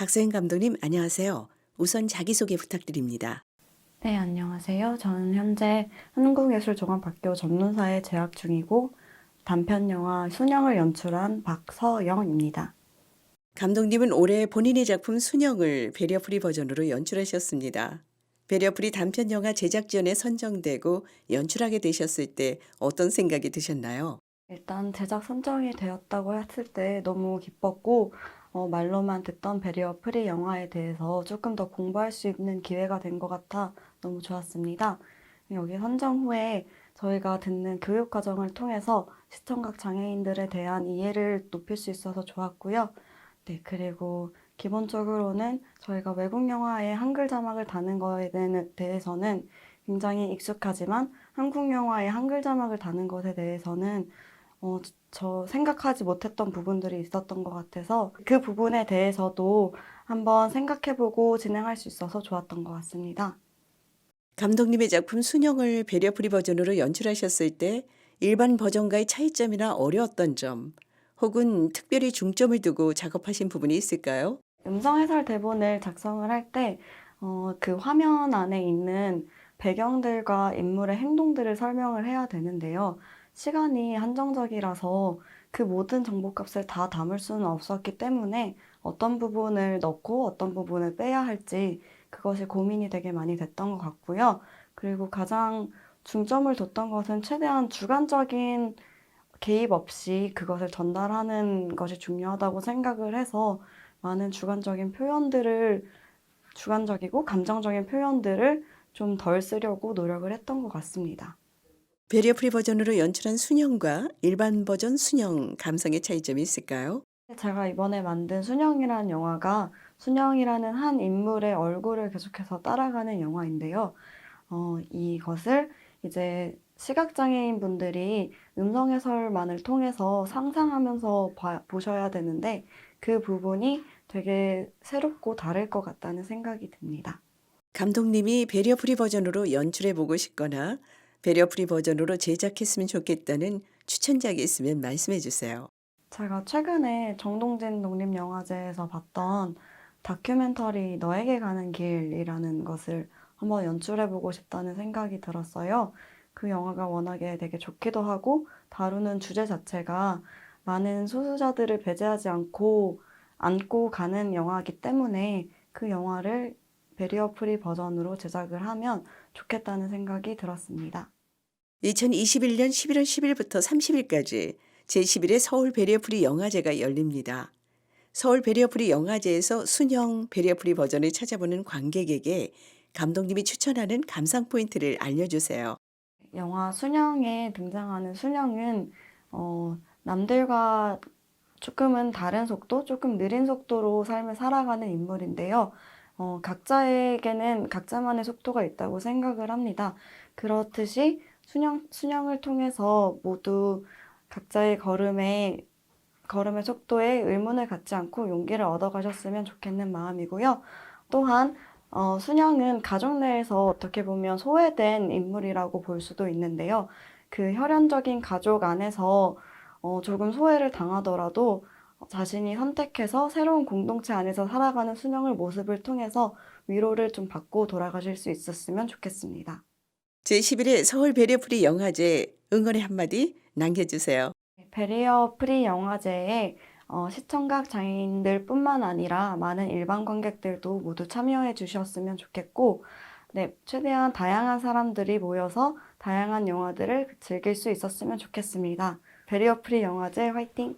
박서영 감독님 안녕하세요. 우선 자기소개 부탁드립니다. 네, 안녕하세요. 저는 현재 한국예술종합학교 전문사에 재학 중이고 단편 영화 순영을 연출한 박서영입니다. 감독님은 올해 본인의 작품 순영을 베리어프리 버전으로 연출하셨습니다. 베리어프리 단편 영화 제작전에 선정되고 연출하게 되셨을 때 어떤 생각이 드셨나요? 일단 제작 선정이 되었다고 했을 때 너무 기뻤고 어, 말로만 듣던 베리어 프리 영화에 대해서 조금 더 공부할 수 있는 기회가 된 것 같아 너무 좋았습니다. 여기 선정 후에 저희가 듣는 교육 과정을 통해서 시청각 장애인들에 대한 이해를 높일 수 있어서 좋았고요. 네, 그리고 기본적으로는 저희가 외국 영화에 한글 자막을 다는 대해- 대해서는 굉장히 익숙하지만 한국 영화에 한글 자막을 다는 것에 대해서는 어, 저 생각하지 못했던 부분들이 있었던 것 같아서 그 부분에 대해서도 한번 생각해보고 진행할 수 있어서 좋았던 것 같습니다. 감독님의 작품 순영을 베리어프리 버전으로 연출하셨을 때 일반 버전과의 차이점이나 어려웠던 점 혹은 특별히 중점을 두고 작업하신 부분이 있을까요? 음성 해설 대본을 작성을 할 때, 어, 그 화면 안에 있는 배경들과 인물의 행동들을 설명을 해야 되는데요. 시간이 한정적이라서 그 모든 정보값을 다 담을 수는 없었기 때문에 어떤 부분을 넣고 어떤 부분을 빼야 할지 그것이 고민이 되게 많이 됐던 것 같고요. 그리고 가장 중점을 뒀던 것은 최대한 주관적인 개입 없이 그것을 전달하는 것이 중요하다고 생각을 해서 많은 주관적인 표현들을 주관적이고 감정적인 표현들을 좀 덜 쓰려고 노력을 했던 것 같습니다. 베리어프리 버전으로 연출한 순영과 일반 버전 순영 감성의 차이점이 있을까요? 제가 이번에 만든 순영이라는 영화가 순영이라는 한 인물의 얼굴을 계속해서 따라가는 영화인데요. 어, 이것을 이제 시각장애인 분들이 음성 해설만을 통해서 상상하면서 봐- 보셔야 되는데 그 부분이 되게 새롭고 다를 것 같다는 생각이 듭니다. 감독님이 베리어프리 버전으로 연출해 보고 싶거나 베리어프리 버전으로 제작했으면 좋겠다는 추천작이 있으면 말씀해 주세요. 제가 최근에 정동진 독립영화제에서 봤던 다큐멘터리 너에게 가는 길이라는 것을 한번 연출해보고 싶다는 생각이 들었어요. 그 영화가 워낙에 되게 좋기도 하고 다루는 주제 자체가 많은 소수자들을 배제하지 않고 안고 가는 영화이기 때문에 그 영화를 베리어 프리 버전으로 제작을 하면 좋겠다는 생각이 들었습니다. 2021년 11월 10일부터 30일까지 제11회 서울 베리어프리 영화제가 열립니다. 서울 베리어프리 영화제에서 순영 베리어프리 버전을 찾아보는 관객에게 감독님이 추천하는 감상 포인트를 알려주세요. 영화 순영에 등장하는 순영은 어, 남들과 조금은 다른 속도, 조금 느린 속도로 삶을 살아가는 인물인데요. 어, 각자에게는 각자만의 속도가 있다고 생각을 합니다. 그렇듯이 순영, 순영을 통해서 모두 각자의 걸음에, 걸음의 속도에 의문을 갖지 않고 용기를 얻어가셨으면 좋겠는 마음이고요. 또한 어, 순영은 가족 내에서 어떻게 보면 소외된 인물이라고 볼 수도 있는데요. 그 혈연적인 가족 안에서 어, 조금 소외를 당하더라도 자신이 선택해서 새로운 공동체 안에서 살아가는 순영을 모습을 통해서 위로를 좀 받고 돌아가실 수 있었으면 좋겠습니다. 제11회 서울 베리어프리 영화제 응원의 한마디 남겨주세요. 베리어 프리 영화제에 어, 시청각 장애인들뿐만 아니라 많은 일반 관객들도 모두 참여해 주셨으면 좋겠고, 네, 최대한 다양한 사람들이 모여서 다양한 영화들을 즐길 수 있었으면 좋겠습니다. 베리어 프리 영화제 화이팅!